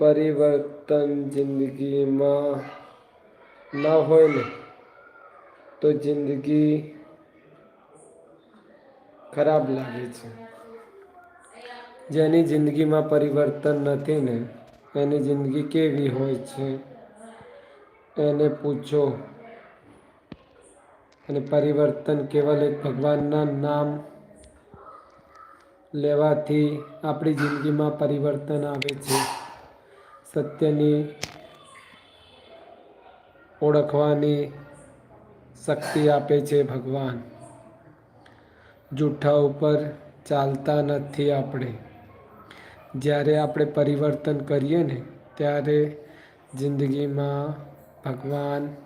પરિવર્તન જિંદગીમાં ન હોય ને, તો જિંદગી ખરાબ લાગે છે. જેની જિંદગીમાં પરિવર્તન નથી ને, એની જિંદગી કેવી હોય છે, એને પૂછો. અને પરિવર્તન કેવલ એક ભગવાનના નામ લેવાથી આપણી જિંદગીમાં પરિવર્તન આવે છે. સત્યની ઓળખવાની શક્તિ આપે છે ભગવાન. જૂઠા ઉપર ચાલતા નથી આપણે. જ્યારે આપણે પરિવર્તન કરીએ ને, ત્યારે જિંદગીમાં ભગવાન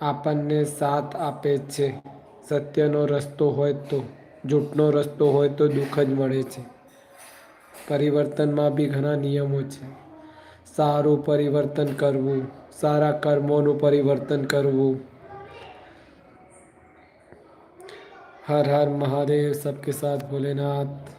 આપણને સાથ આપે છે. સત્યનો રસ્તો હોય તો, જૂઠનો રસ્તો હોય તો દુઃખ જ મળે છે. પરિવર્તનમાં બી ઘણા નિયમો છે. સારું પરિવર્તન કરવું, સારા કર્મોનું પરિવર્તન કરવું. હર હર મહાદેવ, સબકે સાથ ભોલેનાથ.